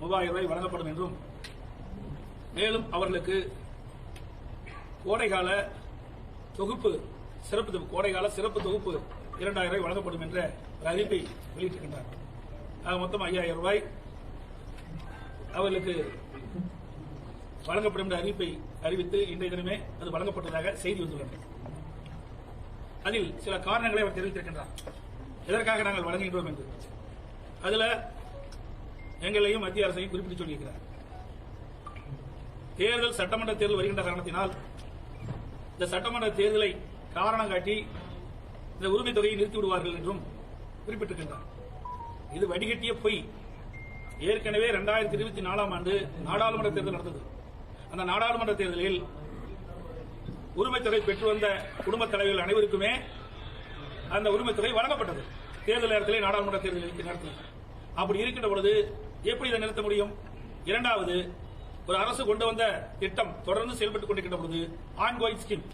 மூவாயிரம் ரூபாய் வழங்கப்படும் என்றும் மேலும் அவர்களுக்கு கோடைகால தொகுப்பு சிறப்பு கோடைகால சிறப்பு தொகுப்பு இரண்டாயிரம் ரூபாய் வழங்கப்படும் என்ற ஒரு அறிவிப்பை வெளியிட்டிருக்கின்றார். ஆக மொத்தம் ஐயாயிரம் ரூபாய் அவர்களுக்கு வழங்கப்படும் என்ற அறிவிப்பை அறிவித்து இன்றைய தினமே அது வழங்கப்பட்டதாக செய்தி வந்துள்ளது. அதில் சில காரணங்களை அவர் தெரிவித்திருக்கின்றார். எதற்காக நாங்கள் வழங்குகின்றோம் என்று? அதுல எங்களையும் மத்திய அரசையும் குறிப்பிட்டு சொல்லியிருக்கிறார். தேர்தல் சட்டமன்ற தேர்தல் வருகின்ற காரணத்தினால் இந்த சட்டமன்ற தேர்தலை காரணம் காட்டி இந்த உரிமை தொகையை நிறுத்தி விடுவார்கள் என்றும் குறிப்பிட்டிருக்கின்றார். இது வடிகட்டிய பொய். ஏற்கனவே இரண்டாயிரத்தி இருபத்தி நாலாம் ஆண்டு நாடாளுமன்ற தேர்தல் நடந்தது. அந்த நாடாளுமன்ற தேர்தலில் உரிமைத் தொகை பெற்று வந்த குடும்பத் தலைவர்கள் அனைவருக்குமே அந்த உரிமை தொகை வழங்கப்பட்டது. தேர்தல் நேரத்திலே நாடாளுமன்ற தேர்தல் நடத்தினார் அப்படி இருக்கின்ற பொழுது எப்படி இதை நிறுத்த முடியும்? இரண்டாவது ஒரு அரசு கொண்டு வந்த திட்டம் தொடர்ந்து செயல்பட்டுக் கொண்டிருக்கின்ற பொழுது ஆன்கோயிங் ஸ்கீம்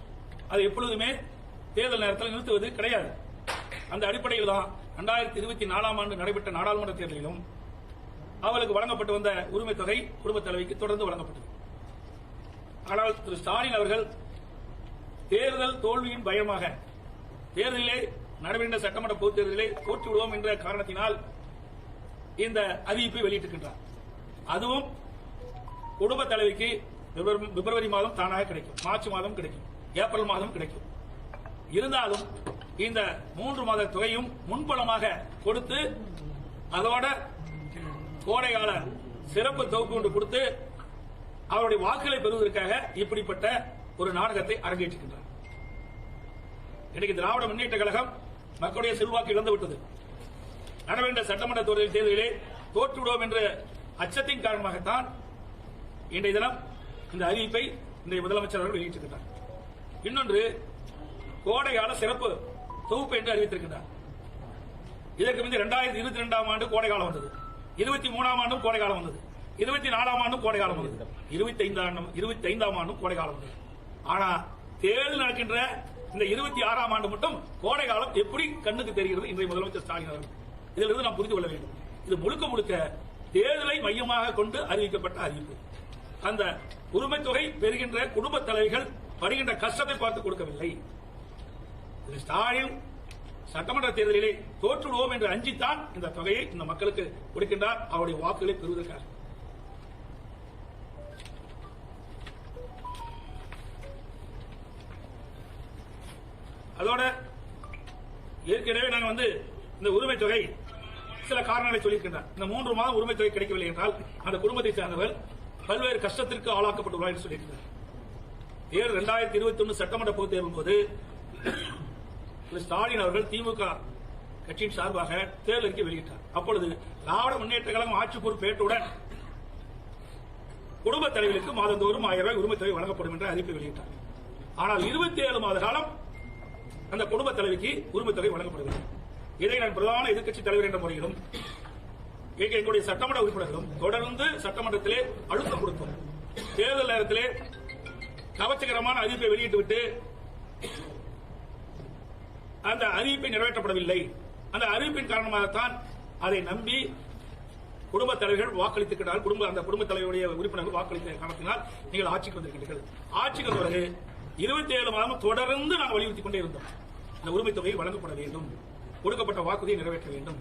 அது எப்பொழுதுமே தேர்தல் நேரத்தில் நிறுத்துவது கிடையாது. அந்த அடிப்படையில் தான் இரண்டாயிரத்தி இருபத்தி நாலாம் ஆண்டு நடைபெற்ற நாடாளுமன்ற தேர்தலிலும் அவர்களுக்கு வழங்கப்பட்டு வந்த உரிமை தொகை குடும்பத் தலைவிக்கு தொடர்ந்து வழங்கப்பட்டது. ஆனால் திரு ஸ்டாலின் அவர்கள் தேர்தல் தோல்வியின் பயமாக தேர்தலிலே நடைபெற்ற சட்டமன்ற பொதுத் தேர்தலிலே தோற்று விடுவோம் என்ற காரணத்தினால் இந்த அறிவிப்பை வெளியிட்டிருக்கின்றார். அதுவும் குடும்ப தலைவிக்கு பிப்ரவரி- பிப்ரவரி மாதம் தானாக கிடைக்கும். மார்ச் மாதம் கிடைக்கும். ஏப்ரல் மாதம் கிடைக்கும். இருந்தாலும் இந்த மூன்று மாத தொகையும் முன்பணமாக கொடுத்து அதோட கோடைகால சிறப்பு தொகுப்பு ஒன்று கொடுத்து அவருடைய வாக்குகளை பெறுவதற்காக இப்படிப்பட்ட ஒரு நாடகத்தை அரங்கேற்றுகின்றார் இன்னைக்கு திராவிட முன்னேற்ற கழகம் மக்களுடைய செல்வாக்கு இழந்து விட்டது நடவேண்ட சட்டமன்ற தேர்தல் தேர்தலிலே தோற்றுவிடுவோம் என்ற அச்சத்தின் காரணமாகத்தான் இன்றைய தினம் இந்த அறிவிப்பை இன்றைய முதலமைச்சர் அவர்கள் வெளியிட்டிருக்கிறார். இன்னொன்று கோடைகால சிறப்பு தொகுப்பு என்று அறிவித்திருக்கிறார். இதற்கு முந்தைய இரண்டாயிரத்தி இருபத்தி ரெண்டாம் ஆண்டு கோடைகாலம் வந்தது. இருபத்தி மூணாம் ஆண்டும் கோடைகாலம் வந்தது. இருபத்தி நாலாம் ஆண்டும் கோடைகாலம் வந்தது. இருபத்தி ஐந்தாம் இருபத்தி ஐந்தாம் ஆண்டும் கோடைகாலம் வந்தது. ஆனா தேர்தல் நடக்கின்ற இந்த இருபத்தி ஆறாம் ஆண்டு மட்டும் கோடைகாலம் எப்படி கண்ணுக்கு தெரிகிறது? இன்றைய முதலமைச்சர் ஸ்டாலின் அவர்கள். இதிலிருந்து நாம் புரிந்து கொள்ள வேண்டும். இது முழுக்க முழுக்க தேர்தலை மையமாக கொண்டு அறிவிக்கப்பட்ட அறிவிப்பு. அந்த உரிமைத் தொகை பெறுகின்ற குடும்ப தலைவிகள் படுகின்ற கஷ்டத்தை பார்த்து கொடுக்கவில்லை. ஸ்டாலின் சட்டமன்ற தேர்தலிலே தோற்றுடுவோம் என்று அஞ்சித்தான் இந்த தொகையை இந்த மக்களுக்கு கொடுக்கின்றார். அவருடைய வாக்குகளை பெறுவதற்காக. அதோட ஏற்கனவே நாங்கள் வந்து இந்த உரிமை தொகை சில காரணங்களை சொல்லியிருக்கின்றார். இந்த மூன்று மாதம் உரிமை தொகை கிடைக்கவில்லை என்றால் அந்த குடும்பத்தை சார்ந்தவர் பல்வேறு கஷ்டத்திற்கு ஆளாக்கப்பட்டுள்ளார் என்று சொல்லியிருக்கிறார். ஏழு இரண்டாயிரத்தி இருபத்தி ஒன்று சட்டமன்ற பொது தேர்தலின் போது ஸ்டாலின் அவர்கள் திமுக கட்சியின் சார்பாக தேர்தல் அறிக்கை வெளியிட்டார். அப்பொழுது திராவிட முன்னேற்ற கழகம் ஆட்சி பொறுப்பேற்றுடன் குடும்ப தலைவர்களுக்கு மாதந்தோறும் ஆயிரம் ரூபாய் உரிமை தொகை வழங்கப்படும் என்ற அறிவிப்பை வெளியிட்டார். ஆனால் இருபத்தி ஏழு மாத காலம் அந்த குடும்ப தலைவிக்கு உரிமைத் தொகை வழங்கப்படவில்லை. இதை நான் பிரதான எதிர்க்கட்சி தலைவர் என்ற முறையிலும் எங்களுடைய சட்டமன்ற உறுப்பினர்களும் தொடர்ந்து சட்டமன்றத்திலே அழுத்தம் கொடுத்தோம் தேர்தல் நேரத்திலே கவர்ச்சிகரமான அறிவிப்பை வெளியிட்டுவிட்டு அந்த அறிவிப்பை நிறைவேற்றப்படவில்லை. அந்த அறிவிப்பின் காரணமாகத்தான் அதை நம்பி குடும்ப தலைவர்கள் வாக்களித்திருக்கிறார்கள் குடும்ப அந்த குடும்ப தலைவருடைய உறுப்பினர்கள் வாக்களித்த காரணத்தினால் நீங்கள் ஆட்சிக்கு வந்திருக்கிறீர்கள். ஆட்சிக்கு வந்த பிறகு இருபத்தி ஏழு மாதம் தொடர்ந்து நாங்கள் வலியுறுத்திக் கொண்டே இருந்தோம். இந்த உரிமைத் தொகை வழங்கப்பட வேண்டும். கொடுக்கப்பட்ட வாக்குறுதியை நிறைவேற்ற வேண்டும்.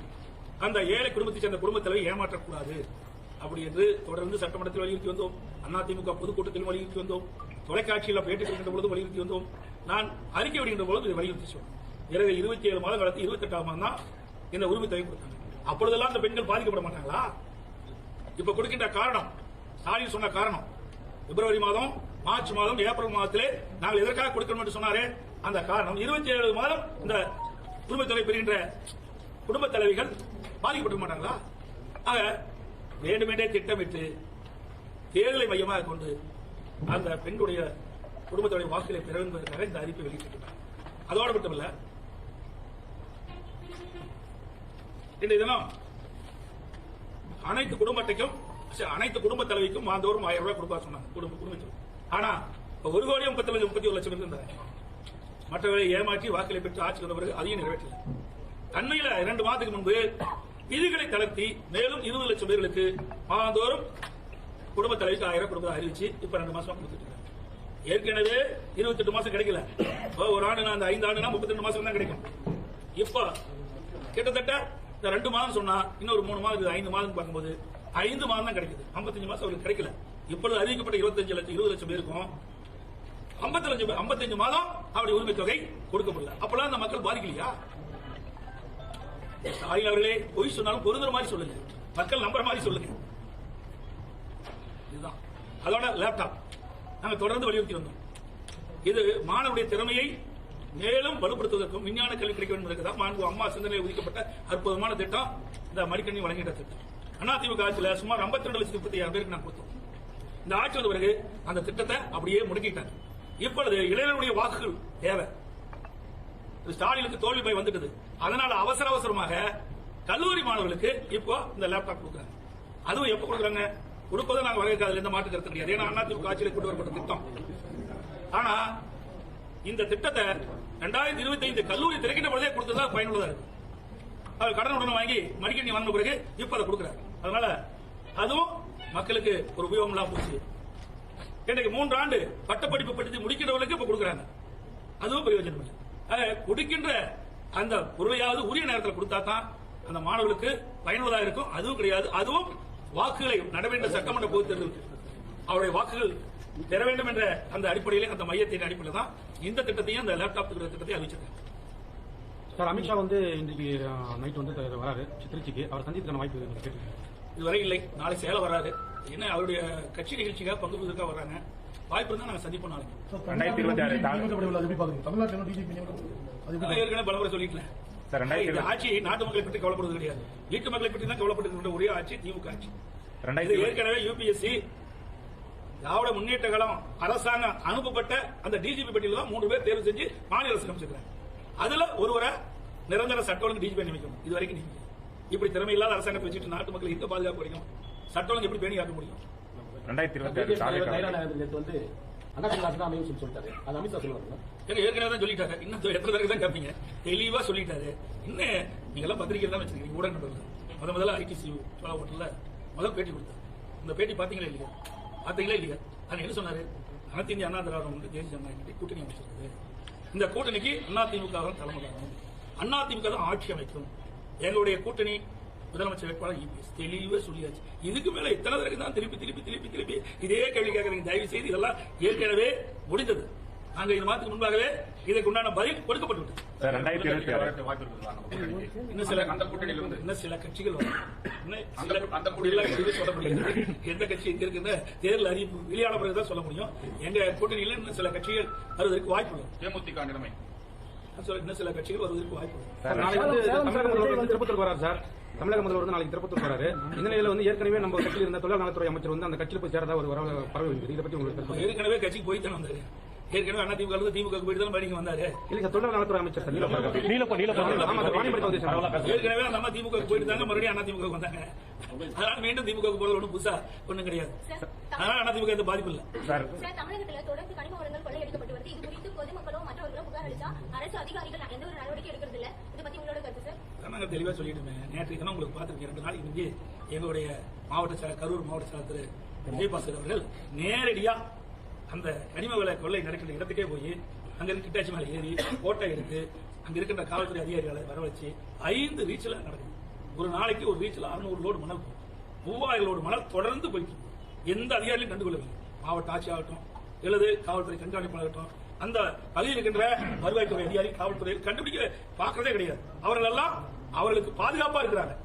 அந்த ஏழை குடும்பத்தைச் சேர்ந்த குடும்பத் தலைவை ஏமாற்றக்கூடாது. அப்படி என்று தொடர்ந்து சட்டமன்றத்தில் வலியுறுத்தி வந்தோம். அதிமுக பொதுக்கூட்டத்தில் வலியுறுத்தி வந்தோம். தொலைக்காட்சியில் பேட்டி கொடுக்கின்ற பொழுது வலியுறுத்தி வந்தோம். நான் அறிக்கை விடுகின்ற பொழுது இதை வலியுறுத்தி சொன்னேன். பிறகு இருபத்தி ஏழு மாதம் காலத்து இருபத்தி எட்டாம் மாதம் தான் இந்த உரிமை தொகை கொடுத்தாங்க. அப்பொழுதெல்லாம் அந்த பெண்கள் பாதிக்கப்பட மாட்டாங்களா? இப்ப கொடுக்கின்ற காரணம் ஸ்டாலின் சொன்ன காரணம் பிப்ரவரி மாதம் மார்ச் மாதம் ஏப்ரல் மாதத்திலே நாங்கள் எதற்காக கொடுக்கணும் என்று சொன்னாரே? அந்த காரணம் இருபத்தி ஏழு மாதம் இந்த குடும்ப தொகை பெறுகின்ற குடும்ப தலைவிகள் பாதிக்கப்பட மாட்டாங்களா? ஆக வேண்டுமென்றே திட்டமிட்டு தேர்தலை மையமாக கொண்டு அந்த பெண்களுடைய குடும்பத்துடைய வாக்குகளை பெற என்பதற்காக இந்த அறிவிப்பை வெளியிட்டிருக்கிறார். அதோடு மட்டுமல்ல இன்றைய தினம் அனைத்து குடும்ப அட்டைக்கும் அனைத்து குடும்ப தலைவிக்கும் மாந்தோறும் ஆயிரம் ரூபாய் கொடுப்பா சொன்னாங்க குடும்ப குடும்பத்தில் ஆனா ஒரு கோடி முப்பத்தி லட்சம் முப்பத்தி ஒரு லட்சம் இருந்தாங்க. மற்றவர்களை ஏமாற்றி வாக்களை பெற்று ஆட்சி வந்த பிறகு அதையும் நிறைவேற்றல. அண்மையில இரண்டு மாதத்துக்கு முன்பு விதிகளை தளர்த்தி மேலும் இருபது லட்சம் பேர்களுக்கு மாதந்தோறும் குடும்ப தலைவிக்கு ஆயிரம் குடும்பத்தை அறிவிச்சு இப்ப ரெண்டு மாசமா கொடுத்துட்டு ஏற்கனவே ஏற்கனவே இருபத்தெட்டு மாசம் கிடைக்கல. இப்போ ஒரு ஆண்டு அந்த ஐந்து ஆண்டுனா முப்பத்தி ரெண்டு மாசம் தான் கிடைக்கும். இப்ப கிட்டத்தட்ட இந்த ரெண்டு மாதம் சொன்னா இன்னொரு மூணு மாதம் இருக்குது, ஐந்து மாதம் பார்க்கும்போது ஐந்து மாதம் தான் கிடைக்குது. 55 மாசம் அவருக்கு கிடைக்கல. இப்பொழுது அறிவிக்கப்பட்ட இருபத்தஞ்சு லட்சம் இருபது லட்சம் பேருக்கும் ஐம்பத்தஞ்சு ஐம்பத்தஞ்சு மாதம் அப்படி உரிமை தொகை கொடுக்க முடியல அப்பெல்லாம் அந்த மக்கள் பாதிக்கலையா? ஸ்டாலின் அவர்களே பொய் சொன்னாலும் பொருந்துற மாதிரி சொல்லுங்க. மக்கள் நம்புற மாதிரி சொல்லுங்க. இதுதான். அதோட லேப்டாப் நாங்க தொடர்ந்து வலியுறுத்தி வந்தோம். இது மாணவருடைய திறமையை மேலும் வலுப்படுத்துவதற்கும் விஞ்ஞான கல்வி கிடைக்க வேண்டும் என்பதற்கு தான் மாண்பு அம்மா சிந்தனை ஒதுக்கப்பட்ட அற்புதமான திட்டம். இந்த மடிக்கணி வழங்கிட்ட திட்டம். அதிமுக ஆட்சியில் சுமார் 52 ரெண்டு லட்சத்தி முப்பத்தி ஆறு பேருக்கு நான் கொடுத்தோம். இந்த ஆட்சி வந்த பிறகு அந்த திட்டத்தை அப்படியே முடக்கிட்டாங்க. இப்பொழுது இளைஞருடைய வாக்குகள் தேவை. ஸ்டாலினுக்கு தோல்வி போய் வந்துட்டது. அதனால அவசர அவசரமாக கல்லூரி மாணவர்களுக்கு இப்போ இந்த லேப்டாப் கொடுக்குறாங்க. அதுவும் எப்ப கொடுக்குறாங்க? கொடுப்பதை நாங்க வரவேற்காதுல எந்த மாற்று கருத்து கிடையாது. ஏன்னா அதிமுக ஆட்சியில் கொண்டு வரப்பட்ட திட்டம். ஆனா இந்த திட்டத்தை ரெண்டாயிரத்தி இருபத்தி ஐந்து கல்லூரி திறக்கின்ற பொழுதே கொடுத்ததா பயனுள்ளதா இருக்கு. அவர் கடன் உடனே வாங்கி மடிக்கணி வாங்கின பிறகு இப்ப அதை கொடுக்குறாரு அதனால அதுவும் மக்களுக்கு ஒரு உபயோகம் இல்லாம போச்சு. இன்னைக்கு மூன்று ஆண்டு பட்டப்படிப்பு படித்து முடிக்கிறவர்களுக்கு இப்ப கொடுக்குறாங்க. அதுவும் பிரயோஜனம் இல்லை. கொடுக்கின்ற அந்த பொருளையாவது உரிய நேரத்தில் கொடுத்தா தான் அந்த மாணவர்களுக்கு பயனுள்ளதா இருக்கும். அதுவும் கிடையாது. அதுவும் வாக்குகளை நடைபெற்ற சட்டமன்ற பொதுத் தேர்தல் அவருடைய வாக்குகள் பெற வேண்டும் என்ற அந்த அடிப்படையிலே அந்த மையத்தின் அடிப்படையில் தான் இந்த திட்டத்தையும் அந்த லேப்டாப் திட்டத்தை அறிவிச்சிருக்காங்க. சார் அமித்ஷா வந்து இன்றைக்கு நைட் வந்து த- வராரு. திருச்சிக்கு அவர் சந்தித்துக்கான வாய்ப்பு. இதுவரை இல்லை. நாளை சேலம் வராரு. என்ன அவருடைய கட்சி நிகழ்ச்சிக்காக பங்கு பெறுவதற்காக வர்றாங்க வாய்ப்பு இருந்தா நாங்க சந்திப்போம் நாளைக்கு. ரெண்டாயிரத்தி இருபத்தி ஆறு தமிழ்நாட்டில் டிஜிபி ஏற்கனவே பலமுறை சொல்லிட்டேன். ஆட்சி நாட்டு மக்களை பற்றி கவலைப்படுவது கிடையாது. வீட்டு மக்களை பற்றி தான் கவலைப்பட்டு ஒரே ஆட்சி திமுக ஆட்சி. ஏற்கனவே யூபிஎஸ்சி திராவிட முன்னேற்ற கழகம் அரசாங்கம் அனுப்பப்பட்ட அந்த டிஜிபி பட்டியல தான் மூன்று பேர் தேர்வு செஞ்சு மாநில அரசு அமைச்சிருக்காங்க அதுல ஒருவரை நிரந்தர சட்ட ஒழுங்கு டிஜிபி நியமிக்கணும். இது வரைக்கும் நீங்க இப்படி திறமை இல்லாத அரசாங்கத்தை வச்சுட்டு நாட்டு மக்கள் எங்க பாதுகாப்பு கிடைக்கும் சட்ட ஒழுங்கு எப்படி பேணி காக்க முடியும்? ரெண்டாயிரத்தி இருபத்தி தாவேக்கா நேற்று வந்து ஏற்கனவே தான் சொல்லிட்டாங்க. இன்னும் எத்தனை பேருக்கு தான் கேட்பீங்க தெளிவா சொல்லிட்டாரு. இன்னும் நீங்க எல்லாம் பத்திரிகை தான் வச்சிருக்கீங்க. ஊடக நண்பர்கள் முத முதல்ல ஐடிசி சோழா ஹோட்டல்ல முதல் பேட்டி கொடுத்தாரு. இந்த பேட்டி பாத்தீங்களா இல்லையா? பாத்தீங்களா இல்லையா? அது என்ன சொன்னாரு? அனைத்து இந்திய அண்ணா திராவிடம் வந்து தேசிய ஜனநாயக கூட்டணி அமைச்சிருக்குது இந்த கூட்டணிக்கு அதிமுக தான் தலைமை அதிமுக தான் ஆட்சி அமைக்கும். எங்களுடைய கூட்டணி முதலமைச்சர் வேட்பாளர் தெளிவா சொல்லியாச்சு இதுக்கு மேல எத்தனை தடவை தான் திருப்பி திருப்பி திருப்பி திருப்பி இதே கேள்வி கேட்கறீங்க தயவு செய்து இதெல்லாம் ஏற்கனவே முடிந்தது நாங்க இது மாதத்துக்கு முன்பாகவே இதற்கு உண்டான பதில் கொடுக்கப்பட்டு விட்டது சார் ரெண்டாயிரத்தி இருபத்தி ஆறு இன்னும் சில அந்த கூட்டணியில் இருந்து இன்னும் சில கட்சிகள் அந்த கூட்டணியில் எதுவும் சொல்ல முடியாது எந்த கட்சி எங்க இருக்குன்னு தேர்தல் அறிவிப்பு வெளியான பிறகு தான் சொல்ல முடியும் எங்க கூட்டணியில் இன்னும் சில கட்சிகள் வருவதற்கு வாய்ப்பு உள்ளது தேமுதிக நிலைமை இன்னும் சில கட்சிகள் வருவதற்கு வாய்ப்பு உள்ளது சார் நாளைக்கு வந்து சேலம் தமிழக சேலம் முதல்வர் வந்து திருப்பத்தூர் வரார் சார் தமிழக முதல்வர் வந்து நாளைக்கு திருப்பத்தூர் வராரு இந்த நிலையில வந்து ஏற்கனவே நம்ம கட்சியில் இருந்த தொழில் நலத்துறை அமைச்சர் வந்து அந்த கட்சியில் போய் சேரதா ஒரு வரவு பரவி இதை பத்தி உங்களுக்கு. ஏற்கனவே கட்சிக்கு போய் தான் வந்தாரு. ஏற்கனவே அண்ணா திமுக இருந்து திமுக போயிட்டு தான் படிக்க வந்தாரு. இல்லை சார் தொழில் நலத்துறை அமைச்சர் சார் நீலப்பா நீலப்பா ஏற்கனவே அந்த அம்மா திமுக போயிட்டு தாங்க மறுபடியும் அண்ணா திமுக வந்தாங்க. அதனால மீண்டும் திமுக போறது ஒன்றும் புதுசா ஒண்ணும் கிடையாது. அதனால அண்ணா திமுக எந்த பாதிப்பு இல்லை. சார். தமிழகத்துல தொடர்ந்து கனிம வளங்கள் கொள்ளையடிக்கப்பட்டு வருது. இது குறித்து பொதுமக்களோ மற்றவர்களோ புகார் அளித்தா அரசு அதிகாரிகள் எந்த ஒரு நடவடிக்கை எடுக்கிறது இல்ல. இது பத்தி உங்களோட கருத்து சார்? நாங்கள் தெளிவாக சொல்லிட்டுமே. நேற்று தினம் உங்களுக்கு பார்த்துருக்கேன். ரெண்டு நாளைக்கு முந்தைய எங்களுடைய மாவட்ட செயலர் கரூர் மாவட்ட செயலர் திரு. விஜயபாஸ்கர் அவர்கள் நேரடியாக அந்த கனிம விலை கொள்ளை நடக்கின்ற இடத்துக்கே போய் அங்க இருக்க கிட்டாச்சி மேலே ஏறி போட்டோ எடுத்து அங்க இருக்கின்ற காவல்துறை அதிகாரிகளை வரவழைச்சு ஐந்து ரீச்சில் நடக்குது. ஒரு நாளைக்கு ஒரு ரீச்சில் அறுநூறு லோடு மணல் போகும். மூவாயிரம் லோடு மணல் தொடர்ந்து போயிட்டு எந்த அதிகாரியும் கண்டுகொள்ளவில்லை. மாவட்ட ஆட்சி ஆகட்டும் எழுது காவல்துறை கண்காணிப்பாளராகட்டும் அந்த பகுதியில் இருக்கின்ற வருவாய்த்துறை அதிகாரி காவல்துறை கண்டுபிடிக்க பார்க்கறதே கிடையாது. அவர்கள் எல்லாம் அவர்களுக்கு பாதுகாப்பா இருக்கிறாங்க.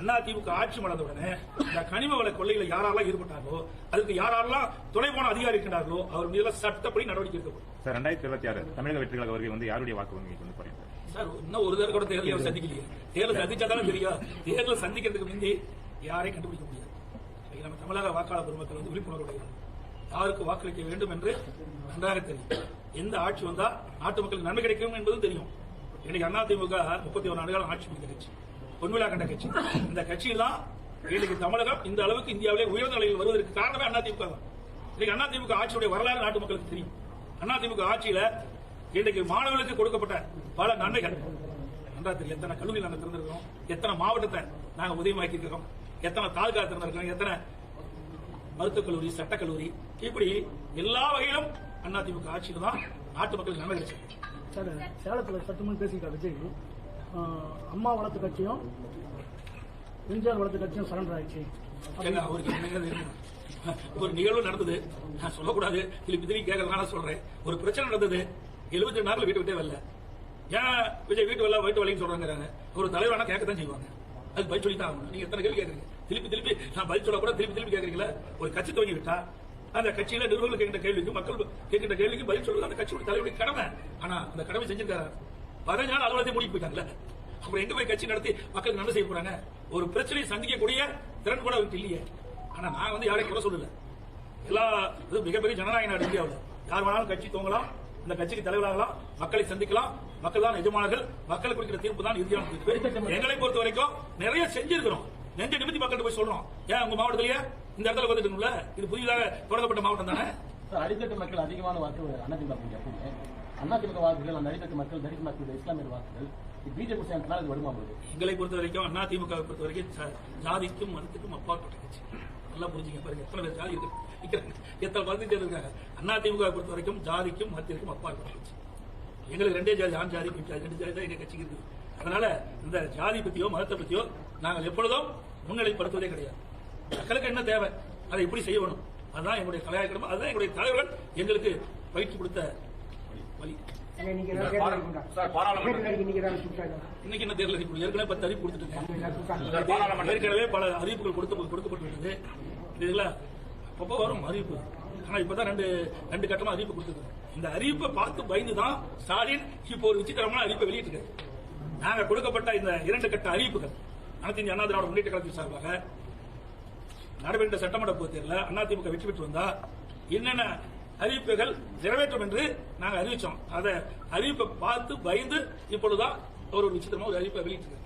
அண்ணா திமுக ஆட்சி மலர்ந்த உடனே இந்த கனிம வள கொள்ளையில யாரெல்லாம் ஈடுபட்டார்களோ அதுக்கு யாரெல்லாம் துணை போன அதிகாரி இருக்கிறார்களோ அவர் மீது சட்டப்படி நடவடிக்கை எடுக்கப்படும். சார் ரெண்டாயிரத்தி இருபத்தி ஆறு தமிழக வெற்றி கழக வருகை வந்து யாருடைய வாக்கு வங்கி கொண்டு போறீங்க சார்? இன்னும் ஒரு தடவை கூட தேர்தல் சந்திக்கலையே. தேர்தல் சந்திச்சாதானே தெரியும். தேர்தல் சந்திக்கிறதுக்கு முந்தி யாரையும் கண்டுபிடிக்க முடியாது. நம்ம தமிழக வாக்காளர் பெருமக்கள் வந்து விழிப்புணர்வு யாருக்கு வாக்களிக்க வேண்டும் என்று நன்றாக தெரியும். எந்த ஆட்சி வந்தா நாட்டு மக்களுக்கு நன்மை கிடைக்கும் என்பதும் தெரியும். இன்னைக்கு அதிமுக முப்பத்தி ஒரு ஆண்டுகாலம் ஆட்சி புரிந்த கட்சி. பொன்விழா கண்ட கட்சி. இந்த கட்சியில் தான் இன்னைக்கு தமிழகம் இந்த அளவுக்கு இந்தியாவிலே உயர்ந்த நிலையில் வருவதற்கு காரணமே அதிமுக தான். இன்னைக்கு அதிமுக ஆட்சியுடைய வரலாறு நாட்டு மக்களுக்கு தெரியும். அதிமுக ஆட்சியில இன்றைக்கு மாணவர்களுக்கு கொடுக்கப்பட்ட பல நன்மைகள். நன்றா தெரியும். எத்தனை கல்லூரி நாங்கள் திறந்திருக்கிறோம். எத்தனை மாவட்டத்தை நாங்கள் உதயமாக்கி இருக்கிறோம் எத்தனை தாலுகா திறந்திருக்கிறோம். எத்தனை மருத்துவக் கல்லூரி சட்டக் கல்லூரி. இப்படி எல்லா வகையிலும் அதிமுக ஆட்சியில் தான் நாட்டு மக்களுக்கு நன்மை கிடைச்சது சார் சேலத்தில் சட்டுமணி பேசிக்கிட்ட விஜய். அம்மா வளர்த்த கட்சியும் எம்ஜிஆர் வளர்த்த கட்சியும் சரண்டர் ஆயிடுச்சு. அவருக்கு என்னங்க? ஒரு நிகழ்வு நடந்தது. நான் சொல்லக்கூடாது. திருப்பி திருப்பி கேட்கறதுனால சொல்றேன். ஒரு பிரச்சனை நடந்தது. எழுபத்தி நாள்ல வீட்டு விட்டே வரல. ஏன் விஜய் வீட்டு வரல வீட்டு வரலன்னு சொல்றாங்க ஒரு தலைவரான கேட்கத்தான் செய்வாங்க. அது பதில் சொல்லி தான் ஆகணும். நீங்க எத்தனை கேள்வி கேட்கறீங்க? திருப்பி திருப்பி நான் பதில் சொல்ல கூட திருப்பி திருப்பி கேட்கறீங்களா? ஒரு கட்சி துவங்கி விட்டா அந்த கட்சியில நிர்வாகிகள் கேட்கின்ற கேள்விக்கு மக்கள் கேட்கின்ற கேள்விக்கு பதில் சொல்றது அந்த கட்சியோட தலைவருடைய கடமை. ஆனா அந்த கடமை செஞ்சிருக்காரு. பதினஞ்சு நாள் அலுவலகத்தை மூடி போயிட்டாங்கல்ல. அப்புறம் எங்க போய் கட்சி நடத்தி மக்களுக்கு நன்மை செய்ய போறாங்க? ஒரு பிரச்சனையை சந்திக்கக்கூடிய திறன் கூட அவருக்கு இல்லையே. ஆனா நான் வந்து யாரையும் கூட சொல்லல. எல்லா இது மிகப்பெரிய ஜனநாயக நாடு இந்தியாவில். யார் வேணாலும் கட்சி தூங்கலாம் இந்த கட்சிக்கு தலைவராகலாம். மக்களை சந்திக்கலாம். மக்கள் தான் எஜமானர்கள். மக்கள் கொடுக்கிற தீர்ப்பு தான் இறுதியான தீர்ப்பு. எங்களை பொறுத்த வரைக்கும் நிறைய செஞ்சிருக்கிறோம். நெஞ்ச நிமித்தி மக்கள்கிட்ட போய் சொல்றோம். ஏன் உங்க மாவட்டத்திலேயே இந்த இடத்துல வந்துட்டுங்களா இது புதிதாக தொடங்கப்பட்ட மாவட்டம் தானே? அடித்தட்டு மக்கள் அதிகமான வாக்கு அதிமுக எப்பவுமே அதிமுக வாக்குகள் அந்த அடித்தட்டு மக்கள் தலித் மக்கள் இஸ்லாமிய வாக்குகள் பிஜேபி சேர்ந்தனால இது வருமா போகுது எங்களை பொறுத்த வரைக்கும் அண்ணா திமுக பொறுத்த வரைக்கும் ஜாதிக்கும் மதத்துக்கும் அப்பாற்பட்ட கட்சி. நல்லா புரிஞ்சுங்க பாருங்க எத்தனை பேர் ஜாதி இருக்கு நிக்கிறாங்க. எத்தனை மதத்து இருக்காங்க. அண்ணா திமுக பொறுத்த வரைக்கும் ஜாதிக்கும் மதத்திற்கும் அப்பாற்பட்ட கட்சி. எங்களுக்கு ரெண்டே ஜாதி ஆண் ஜாதி பெண் ஜாதி ரெண்டு ஜாதி தான் எங்க கட்சிக்கு இருக்குது. அதனால இந்த ஜாதி பத்தியோ மதத்தை பத்தியோ நாங்கள் எப்பொழுதும் முன்னிலைப்படுத்துவதே கிடையாது. மக்களுக்கு என்ன தேவை? அதை எப்படி செய்ய வேணும் அதுதான் எங்களுடைய கலையாக்கணும் அதுதான் எங்களுடைய தலைவர்கள் எங்களுக்கு பயிற்சி கொடுத்த வழி. இன்னைக்கு என்ன தேர்தல் அறிவிப்பு? ஏற்கனவே பத்து அறிவிப்பு ஏற்கனவே பல அறிவிப்புகள் கொடுத்து கொடுக்கப்பட்டுள்ளது. அப்பப்போ வரும் அறிவிப்பு. ஆனா இப்பதான் ரெண்டு ரெண்டு கட்டமா அறிவிப்பு கொடுத்துருக்கோம் இந்த அறிவிப்பை பார்த்து பயந்து தான் ஸ்டாலின் இப்போ ஒரு விசித்திரமான அறிவிப்பை வெளியிட்டிருக்காரு. நாங்க கொடுக்கப்பட்ட இந்த இரண்டு கட்ட அறிவிப்புகள் அனைத்து இந்திய அண்ணா திராவிட முன்னேற்ற கழகத்தின் சார்பாக நடைபெற்ற சட்டமன்ற பொதுத் தேர்தலில் அதிமுக வெற்றி பெற்று வந்தா என்னென்ன அறிவிப்புகள் நிறைவேற்றும் என்று நாங்கள் அறிவிச்சோம். அதை அறிவிப்பை பார்த்து பயந்து இப்பொழுதுதான் ஒரு ஒரு விசித்திரமா ஒரு அறிவிப்பை வெளியிட்டிருக்காரு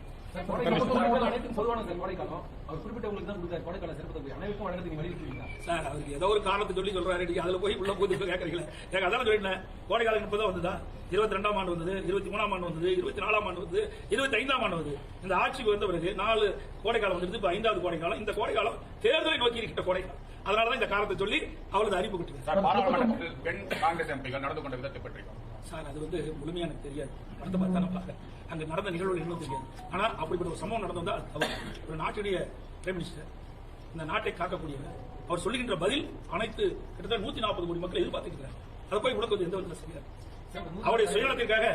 சார் அவருக்கு ஏதோ ஒரு காரணத்தை சொல்லி சொல்றாரு அதுல போய் உள்ள போய் கேட்கறீங்களா எனக்கு அதான் சொல்லிட்டேன் இப்பதான் வந்ததா இருபத்தி ரெண்டாம் ஆண்டு வந்தது இருபத்தி மூணாம் ஆண்டு வந்தது இருபத்தி நாலாம் ஆண்டு வந்தது இருபத்தி ஐந்தாம் ஆண்டு வந்தது இந்த ஆட்சிக்கு வந்த பிறகு நாலு கோடைக்காலம் வந்துருது இப்ப ஐந்தாவது கோடை இந்த கோடைக்காலம் தேர்தலை நோக்கி இருக்கின்ற கோடை அதனாலதான் இந்த காரணத்தை சொல்லி அவளது அறிவிப்பு பெண் காங்கிரஸ் எம்பிகள் நடந்து கொண்ட விதத்தை பற்றியும் சார் அது வந்து முழுமையா எனக்கு தெரியாது. படத்தை பார்த்தா அங்க நடந்த நிகழ்வுகள் இன்னும் தெரியாது. ஆனா அப்படிப்பட்ட ஒரு சம்பவம் நடந்தா அது தவறு. ஒரு நாட்டுடைய பிரைம் மினிஸ்டர் இந்த நாட்டை காக்கக்கூடியவர் அவர் சொல்லுகின்ற பதில் அனைத்து கிட்டத்தட்ட நூத்தி நாற்பது கோடி மக்கள் எதிர்பார்த்துக்கிறார் அதை போய் முடக்குவது எந்த விதத்தில் சரியாது அவருடைய சுயநலத்திற்காக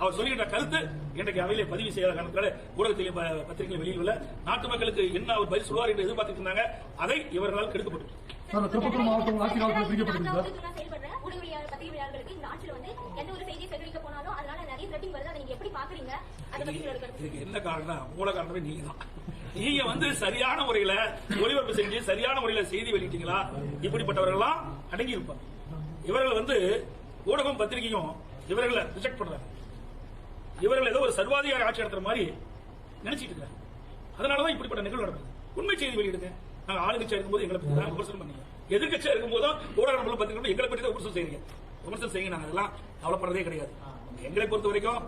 அவர் சொல்லுகின்ற கருத்து இன்றைக்கு அவையிலே பதிவு செய்யாத காரணத்தால ஊடகத்திலே பத்திரிகை வெளியில நாட்டு மக்களுக்கு என்ன அவர் பதில் சொல்வார் என்று எதிர்பார்த்துட்டு இருந்தாங்க அதை இவர்களால் கெடுக்கப்பட்டு சார் திருப்பத்தூர் மாவட்டம் ஆட்சி காலத்தில் இதுக்கு என்ன காரணம் மூல காரணமே நீங்க தான் நீங்க வந்து சரியான முறையில ஒளிபரப்பு செஞ்சு சரியான முறையில செய்தி வெளியிட்டீங்களா? இப்படிப்பட்டவர்கள்லாம் அடங்கி இருப்பாங்க. இவர்கள் வந்து ஊடகம் பத்திரிகையும் இவர்களை ரிஜெக்ட் பண்றாங்க. இவர்கள் ஏதோ ஒரு சர்வாதிகார ஆட்சி நடத்துற மாதிரி நினைச்சிட்டு இருக்காங்க. அதனாலதான் இப்படிப்பட்ட நிகழ்வு நடக்குது. உண்மை செய்தி வெளியிடுங்க. நாங்க ஆளுங்கட்சியா இருக்கும்போது எங்களை பத்தி தான் விமர்சனம் பண்ணீங்க. எதிர்கட்சியா இருக்கும்போது ஊடகங்களும் பத்திரிகை எங்களை பற்றி தான் விமர்சனம் செய்யுங்க விமர்சனம் செய்யுங்க நாங்க அதெல்லாம் கவலைப்படுறதே கிடையாது. எங்களை பொறுத்த வரைக்கும்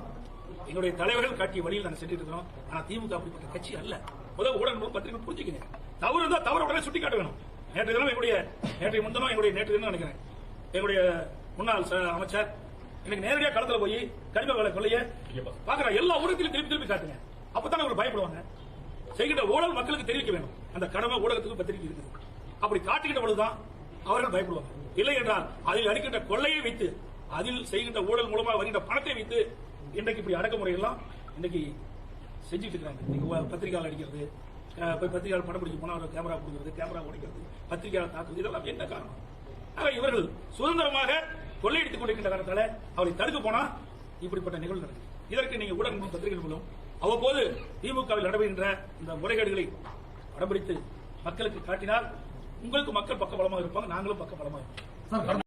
எங்களுடைய தலைவர்கள் காட்டிய வழியில் நாங்க சென்றுட்டு இருக்கிறோம் ஆனா திமுக அப்படிப்பட்ட கட்சி அல்ல. முதல் ஊடகங்களும் பத்திரிகை புரிஞ்சுக்கங்க. தவறு இருந்தா தவறு உடனே சுட்டி காட்ட வேணும் நேற்று தினம் எங்களுடைய நேற்றைய முன்தினம் எங்களுடைய நேற்று தினம் நினைக்கிறேன். எங்களுடைய முன்னாள் அமைச்சர் இன்னைக்கு நேரடியா களத்துல போய் கனிம வேலை கொள்ளைய பாக்குற எல்லா ஊடகத்திலும் திருப்பி திருப்பி காட்டுங்க. அப்பதான் அவங்க பயப்படுவாங்க. செய்கின்ற ஊழல் மக்களுக்கு தெரிவிக்க வேணும். அந்த கடமை ஊடகத்துக்கு பத்திரிகை இருக்குது. அப்படி காட்டுகின்ற பொழுதுதான் அவர்கள் பயப்படுவாங்க. இல்லை என்றால் அதில் அடிக்கின்ற கொள்ளையை வைத்து அதில் செய்கின்ற ஊழல் மூலமாக வருகின்ற பணத்தை வைத்து இன்றைக்கு இப்படி அடக்குமுறை எல்லாம் இன்னைக்கு செஞ்சுட்டு இருக்காங்க நீங்க பத்திரிகையாளர் அடிக்கிறது போய் பத்திரிகையாளர் படம் பிடிக்க போனா அவர் கேமரா கொடுக்கிறது கேமரா உடைக்கிறது பத்திரிகையாளர் தாக்குவது இதெல்லாம் என்ன காரணம்? ஆக இவர்கள் சுதந்திரமாக கொள்ளையடித்துக் கொண்டிருக்கின்ற காரணத்தால அவரை தடுக்க போனா இப்படிப்பட்ட நிகழ்வு நடக்குது. இதற்கு நீங்க ஊடகங்களும் பத்திரிகைகள் மூலம் அவ்வப்போது திமுகவில் நடைபெறுகின்ற இந்த முறைகேடுகளை படம்பிடித்து மக்களுக்கு காட்டினால் உங்களுக்கு மக்கள் பக்க பலமாக இருப்பாங்க நாங்களும் பக்க பலமாக இருப்போம்